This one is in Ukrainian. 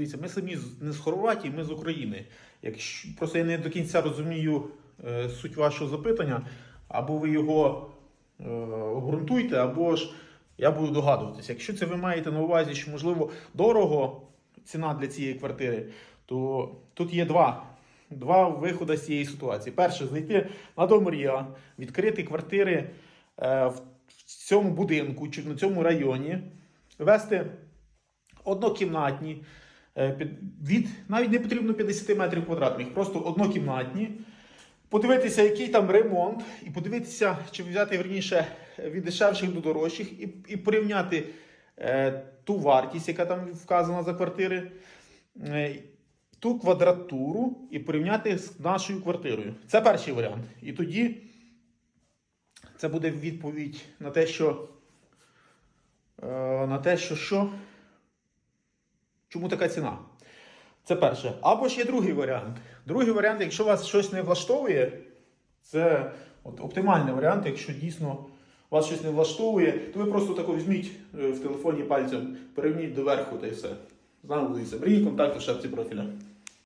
дивіться, ми самі не з Хорватії, ми з України. Якщо просто я не до кінця розумію е, суть вашого запитання, або ви його е, обґрунтуйте, або ж я буду догадуватися. Якщо це ви маєте на увазі, що можливо дорого ціна для цієї квартири, то тут є два. Два виходи з цієї ситуації. Перше, зайти на Домрія, відкрити квартири е, в цьому будинку чи на цьому районі, вести однокімнатні, від навіть не потрібно 50 метрів квадратних, просто однокімнатні. Подивитися, який там ремонт, і подивитися, чи взяти верніше від дешевших до дорожчих, і, і порівняти е, ту вартість, яка там вказана за квартири, е, ту квадратуру, і порівняти з нашою квартирою. Це перший варіант. І тоді це буде відповідь на те, що. е, на те, що що. Чому така ціна? Це перше. Або ж є другий варіант. Другий варіант, якщо вас щось не влаштовує, це от, оптимальний варіант, якщо дійсно вас щось не влаштовує, то ви просто тако візьміть е, в телефоні пальцем, перевніть доверху та й все. З нами буде все. Контакти в шапці профіля.